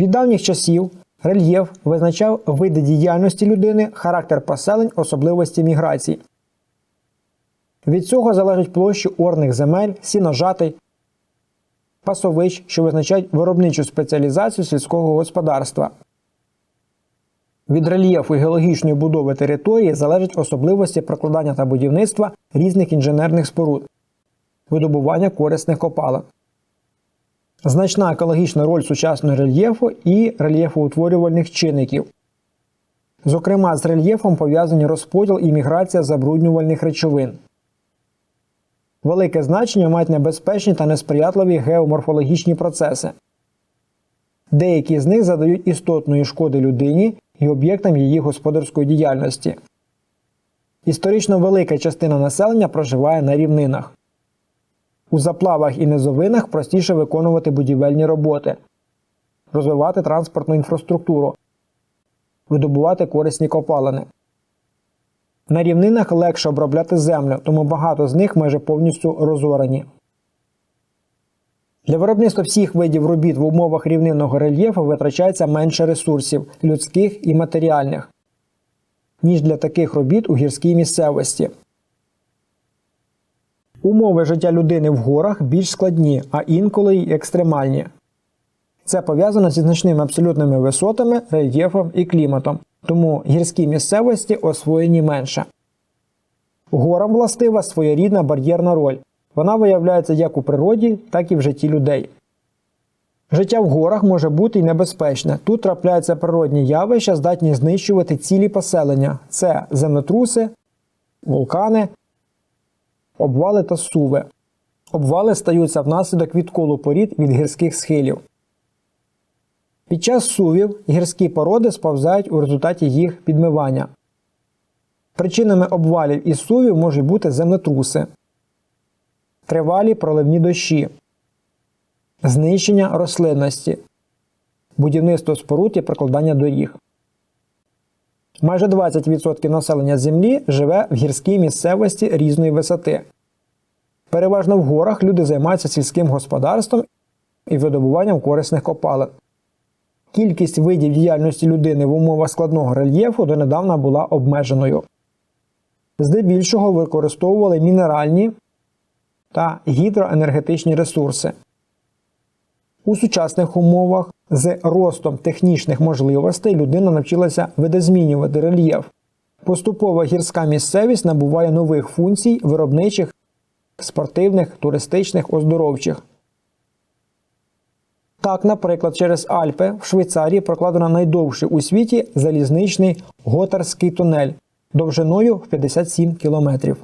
Від давніх часів рельєф визначав види діяльності людини, характер поселень, особливості міграцій. Від цього залежать площі орних земель, сіножатий, пасовищ, що визначають виробничу спеціалізацію сільського господарства. Від рельєфу і геологічної будови території залежать особливості прокладання та будівництва різних інженерних споруд, видобування корисних копалин. Значна екологічна роль сучасного рельєфу і рельєфоутворювальних чинників. Зокрема, з рельєфом пов'язані розподіл і міграція забруднювальних речовин. Велике значення мають небезпечні та несприятливі геоморфологічні процеси. Деякі з них задають істотної шкоди людині і об'єктам її господарської діяльності. Історично велика частина населення проживає на рівнинах. У заплавах і низовинах простіше виконувати будівельні роботи, розвивати транспортну інфраструктуру, видобувати корисні копалини. На рівнинах легше обробляти землю, тому багато з них майже повністю розорані. Для виробництва всіх видів робіт в умовах рівнинного рельєфу витрачається менше ресурсів людських і матеріальних, ніж для таких робіт у гірській місцевості. Умови життя людини в горах більш складні, а інколи й екстремальні. Це пов'язано зі значними абсолютними висотами, рельєфом і кліматом, тому гірські місцевості освоєні менше. Горам властива своєрідна бар'єрна роль. Вона виявляється як у природі, так і в житті людей. Життя в горах може бути й небезпечне. Тут трапляються природні явища, здатні знищувати цілі поселення: це землетруси, вулкани, обвали та суви. Обвали стаються внаслідок відколу порід від гірських схилів. Під час сувів гірські породи сповзають у результаті їх підмивання. Причинами обвалів і сувів можуть бути землетруси, тривалі проливні дощі, знищення рослинності, будівництво споруд і прокладання доріг. Майже 20% населення Землі живе в гірській місцевості різної висоти. Переважно в горах люди займаються сільським господарством і видобуванням корисних копалин. Кількість видів діяльності людини в умовах складного рельєфу донедавна була обмеженою. Здебільшого використовували мінеральні та гідроенергетичні ресурси. У сучасних умовах з ростом технічних можливостей людина навчилася видозмінювати рельєф. Поступова гірська місцевість набуває нових функцій виробничих, спортивних, туристичних, оздоровчих. Так, наприклад, через Альпи в Швейцарії прокладено найдовший у світі залізничний Готарський тунель довжиною в 57 кілометрів.